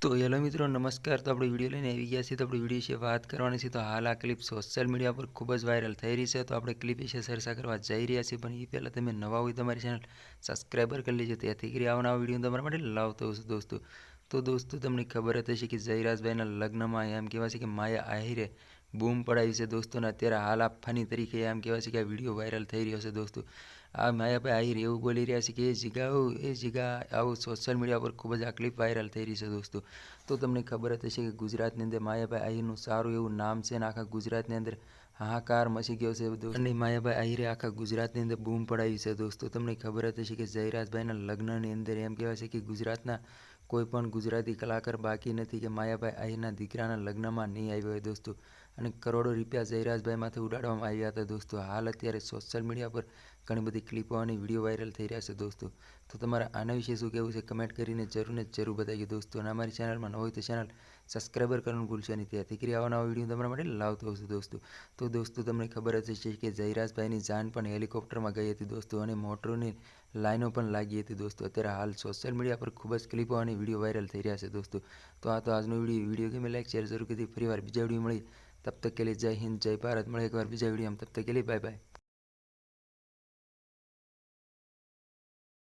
તો હેલો મિત્રો, નમસ્કાર. તો આપણે વીડિયો લઈને આવી ગયા છીએ. તો આપણે વીડિયો વિશે વાત કરવાની છે. તો હાલ આ ક્લિપ સોશિયલ મીડિયા પર ખૂબ જ વાયરલ થઈ રહી છે. તો આપણે ક્લિપ વિશે ચર્ચા કરવા જઈ રહ્યા છીએ. પણ એ પહેલાં તમે નવા હોય તમારી ચેનલ સબસ્ક્રાઈબર કરી લેજો. તેથી કરી આવનારા વીડિયો તમારા માટે લાવતો છું, દોસ્તો. તો દોસ્તો, તમને ખબર જ હશે કે જયરાજભાઈના લગ્નમાં એમ કહેવાય છે કે માયા આહિરે બૂમ પડાવી છે દોસ્તોને અત્યારે હાલ આ ફની તરીકે એમ કહેવાય છે કે આ વીડિયો વાયરલ થઈ રહ્યો છે, દોસ્તો. આ માયાભાઈ આહિર એવું બોલી રહ્યા છે કે એ જીગા એ જીગા, આવું સોશિયલ મીડિયા પર ખૂબ જ આ ક્લિપ વાયરલ થઈ રહી છે દોસ્તો. તો તમને ખબર જ હશે કે ગુજરાતની અંદર માયાભાઈ આહિરનું સારું એવું નામ છે અને આખા ગુજરાતની અંદર હાહાકાર મચી ગયો છે દોસ્તો. અને માયાભાઈ આહિરે આખા ગુજરાતની અંદર બૂમ પડાવી છે દોસ્તો. તમને ખબર જ હશે કે જયરાજભાઈના લગ્નની અંદર એમ કહેવાય છે કે ગુજરાતના કોઈ પણ ગુજરાતી કલાકાર બાકી નથી કે માયાભાઈ આહિરના દીકરાના લગ્નમાં નહીં આવ્યો હોય દોસ્તો. અને કરોડો રૂપિયા જયરાજભાઈમાંથી ઉડાડવામાં આવ્યા હતા દોસ્તો. હાલ અત્યારે સોશિયલ મીડિયા પર ઘણી બધી ક્લિપો અને વીડિયો વાયરલ થઈ રહ્યા છે દોસ્તો. તો તમારે આના વિશે શું કહેવું છે? કમેન્ટ કરીને જરૂર ને જરૂર બતાવીએ દોસ્તો. અને અમારી ચેનલમાં ન હોય તો ચેનલ સબસ્ક્રાઈબર કરવાનું ભૂલશો નહીં. ત્યાંથી કરી આવા નવા વીડિયો તમારા માટે લાવતો હશે છું દોસ્તો. તો દોસ્તો, તમને ખબર જ હશે કે જયરાજભાઈની જાન પણ હેલિકોપ્ટરમાં ગઈ હતી દોસ્તો અને મોટરોની લાઈનો પણ લાગી હતી દોસ્તો. અત્યારે હાલ સોશિયલ મીડિયા પર ખૂબ જ ક્લિપો અને વીડિયો વાયરલ થઈ રહ્યા છે દોસ્તો. તો આ તો આજનો વીડિયો વીડિયો ગમે લાઈક શેર જરૂર કરી ફરી વાર બીજા વીડિયો મળી તબ તક કે લીએ જય હિન્દ, જય ભારત. મળે એકવાર બીજા વિડીયોમાં. તબ તક કે લીએ બાય બાય